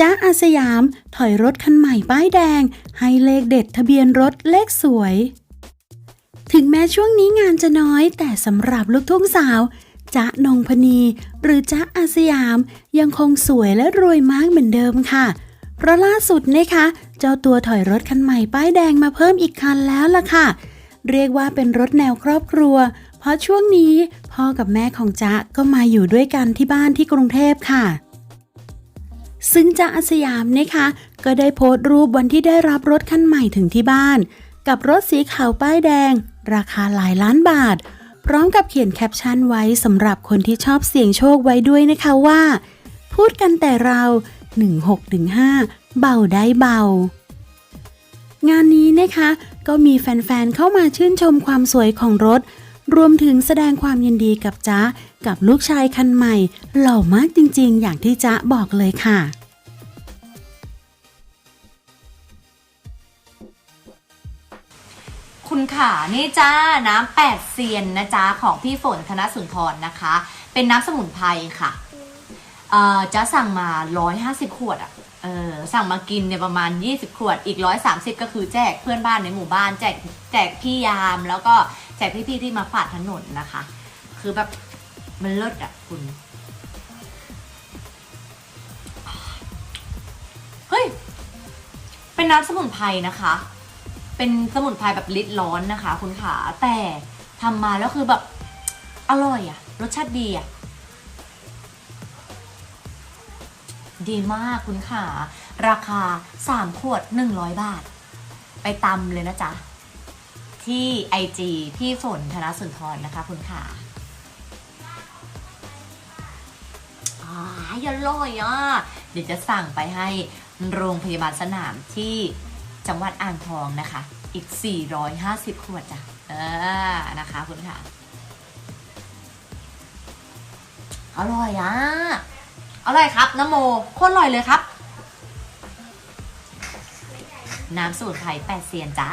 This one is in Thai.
จ้าอาสยาม ถอยรถคันใหม่ป้ายแดง ให้เลขเด็ดทะเบียนรถเลขสวย ถึงแม้ช่วงนี้งานจะน้อย แต่สำหรับลูกทุ่งสาวจ๊ะนงพนี หรือจ๊ะอาสยาม ยังคงสวยและรวยมากเหมือนเดิมค่ะ เพราะล่าสุดนะคะ เจ้าตัวถอยรถคันใหม่ป้ายแดงมาเพิ่มอีกคันแล้วล่ะค่ะ เรียกว่าเป็นรถแนวครอบครัว เพราะช่วงนี้พ่อกับแม่ของจ๊ะก็มาอยู่ด้วยกันที่บ้านที่กรุงเทพค่ะ ซึ่งจ๊ะอาสยามนะคะ ก็ได้โพสต์รูปวันที่ได้รับรถคันใหม่ถึงที่บ้าน กับรถสีขาวป้ายแดง ราคาหลายล้านบาท พร้อมกับเขียนแคปชั่นไว้สำหรับคนที่ชอบเสี่ยงโชคไว้ด้วยนะคะว่า พูดกันแต่เรา 1615 เบาได้เบา งานนี้นะคะ ก็มีแฟนๆเข้ามาชื่นชมความสวยของรถ รวมถึงแสดงความยินดีกับจ๊ะกับลูกชายคันใหม่ หล่อมากจริงๆ อย่างที่จ๊ะบอกเลยค่ะคุณขานี่จ้าน้ำแปดเซียนนะจ๊ะของพี่ฝนธนสุนทรนะคะ เป็นน้ำสมุนไพรค่ะเอ่อจะสั่งมา 150 ขวดอะ่ะเออสั่งมากินเนี่ยประมาณ 20 ขวดอีก 130 ก็คือแจกเพื่อนบ้านในหมู่บ้าน แจกแจกพี่ยามแล้วก็ แจกพี่ๆที่มาฝาดถนนนะคะ คือแบบมันเลิศอะคุณ เฮ้ย เป็นน้ำสมุนไพรนะคะ เป็นสมุนไพรแบบลิตรร้อนนะคะ คุณขาแต่ทำมาแล้วคือแบบอร่อยอะรสชาติดีอะดีมากคุณขาราคา 3 ขวด 100 บาท ไปตำเลยนะจ๊ะ ที่ไอจีพี่ฝนธนสุนทรนะคะคุณขาอ่าอร่อยอะ เดี๋ยวจะสั่งไปให้โรงพยาบาลสนามที่จังหวัดอ่างทองนะคะ อีก 450 ขวดจ้ะ เออ นะคะคุณค่ะ อร่อยอะ อร่อยครับน้ำโม โคตรอร่อยเลยครับ น้ำสูตรไผ่แปดเซียนจ้า